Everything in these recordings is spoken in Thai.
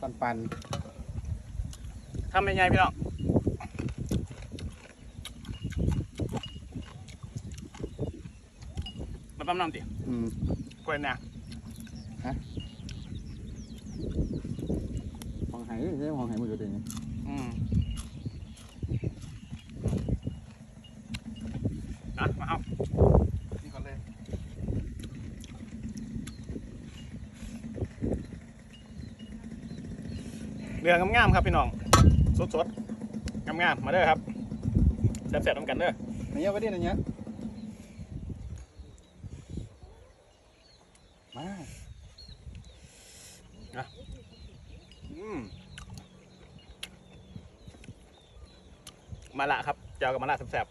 ปันปันทำยังไงพี่น้องมาปั๊มน้ำติๆอืมกล้วยเนี่ยห้องไหใช่ห้องไหมือยู่เดี๋ยวนี้อืมอะมาเอานี่ก่อนเลย เรืองามๆครับพี่น้องสดๆงามๆมาเด้อครับแซ่บๆน้ำกันเด้อไหนเยอะไปดิไหนเนี้ยมาอืมมาละครับเจ้ากับมาละแซ่บ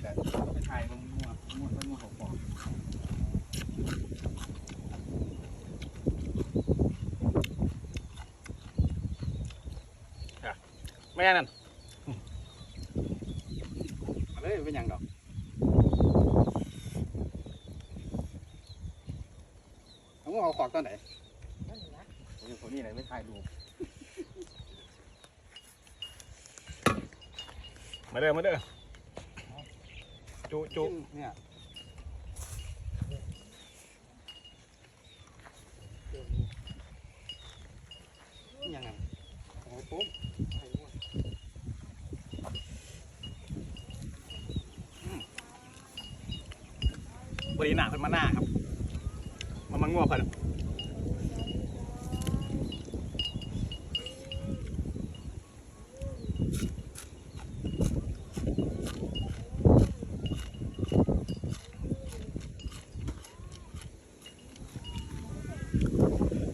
แต่ไปถ่ายมันมั่วมั่วมั่วของปอก ๆไม่ใช่นั่น มาเลยเป็นหยังดอกเอาเอาข อกตอนไหนโอ้ยคนนี้ไหนไม่ถ่ายรูปมาเด้อมาเด้อจุจุเนี่ยนี่ยังไงโอ้โหปุ๊บไข่ลวก บริหน้าเพิ่นมาหน้าครับมามังงัวเพิ่น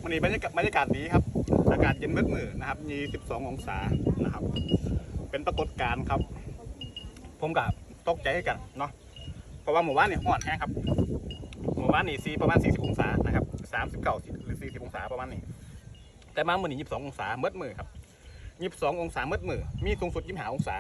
วันนี้บรรยากาศบรรยากาศดีครับ อากาศเย็นมืดมือนะครับมี12 องศานะครับ เป็นปรากฏการณ์ครับ ผมกับตกใจให้กันเนาะ เพราะว่าหมู่บ้านเนี่ยอ่อนแห้งครับ หมู่บ้านนี่ซีประมาณ 40 องศานะครับ39หรือ 40 องศาประมาณนี้ แต่มาเมื่อนี้22 องศาเมืดมือครับ22 องศาเมืดมือ มีสูงสุด25องศา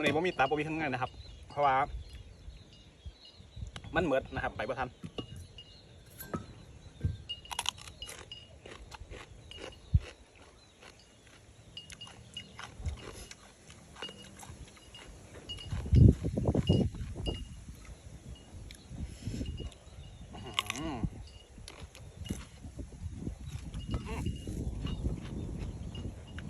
มื่อนี้ผมมีตาบ่มีทั้งนั้นนะครับ เพราะว่า มันเหมือดนะครับ ไปประทัน